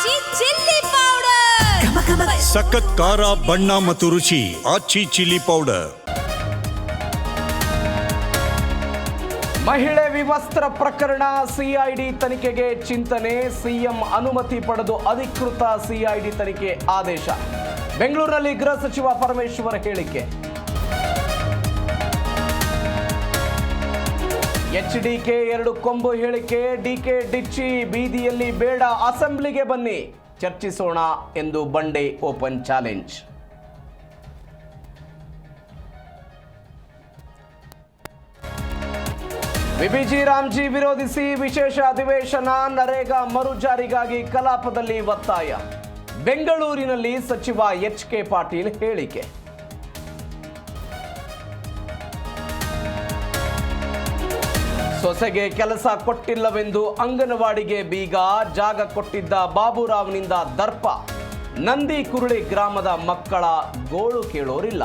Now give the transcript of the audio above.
ಆಚಿ chilli powder. ಸಖತ್ ಖಾರ ಬಣ್ಣ ಮತ್ತು ರುಚಿ ಆಚಿ ಚಿಲ್ಲಿ ಪೌಡರ್. ಮಹಿಳೆ ವಿವಸ್ತ್ರ ಪ್ರಕರಣ ಸಿಐಡಿ ತನಿಖೆಗೆ ಚಿಂತನೆ ಸಿಎಂ ಅನುಮತಿ ಪಡೆದು ಅಧಿಕೃತ ಸಿಐಡಿ ತನಿಖೆ ಆದೇಶ. ಬೆಂಗಳೂರಿನಲ್ಲಿ ಗೃಹ ಸಚಿವ ಪರಮೇಶ್ವರ್ ಹೇಳಿಕೆ. ಎಚ್ಡಿಕೆ ಎರಡು ಕೊಂಬು ಹೇಳಿಕೆ ಡಿಕೆ ಡಿಚ್ಚಿ ಬೀದಿಯಲ್ಲಿ ಬೇಡ, ಅಸೆಂಬ್ಲಿಗೆ ಬನ್ನಿ. ಚರ್ಚಿಸೋಣ ಎಂದು ಬಂಡೆ ಓಪನ್ ಚಾಲೆಂಜ್. ವಿಬಿಜಿ ರಾಮ್ಜಿ ವಿರೋಧಿಸಿ ವಿಶೇಷ ಅಧಿವೇಶನ, ನರೇಗಾ ಮರು ಜಾರಿಗಾಗಿ ಕಲಾಪದಲ್ಲಿ ಒತ್ತಾಯ. ಬೆಂಗಳೂರಿನಲ್ಲಿ ಸಚಿವ ಎಚ್ ಕೆ ಪಾಟೀಲ್ ಹೇಳಿಕೆ. ಸೊಸೆಗೆ ಕೆಲಸ ಕೊಟ್ಟಿಲ್ಲವೆಂದು ಅಂಗನವಾಡಿಗೆ ಬೀಗ ಜಾಗ ಕೊಟ್ಟಿದ್ದ ಬಾಬುರಾವ್ನಿಂದ ದರ್ಪ. ನಂದಿ ಕುರುಳಿ ಗ್ರಾಮದ ಮಕ್ಕಳ ಗೋಳು ಕೇಳೋರಿಲ್ಲ.